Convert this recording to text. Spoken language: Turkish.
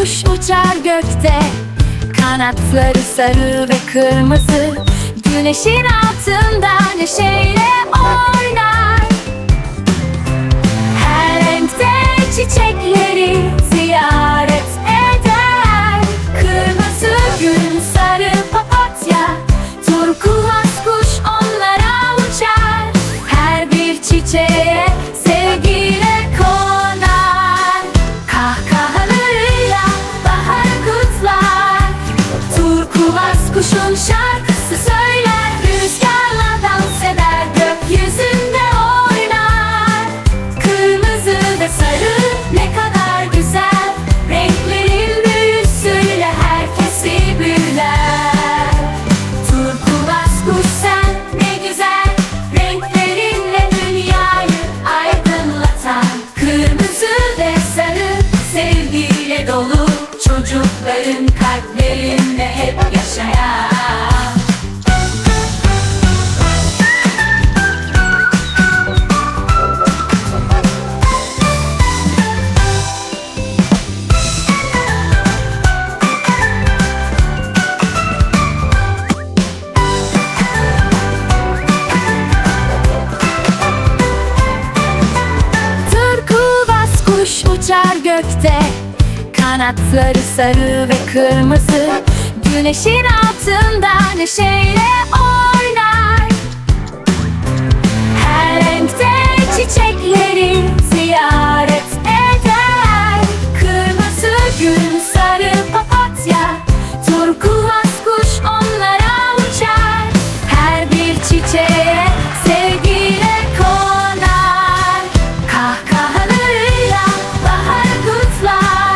Kuş uçar gökte Kanatları sarı ve kırmızı. Güneşin altında neşeyle oynar. Her renkte çiçekleri ziyaret eder. Kırmızı gül, sarı papatya, turkuaz Turkuaz kuşun şarkısı söyler Çocukların kalplerinde hep yaşayan. Kuş uçar gökte Kanatları sarı ve kırmızı. Güneşin altında neşeyle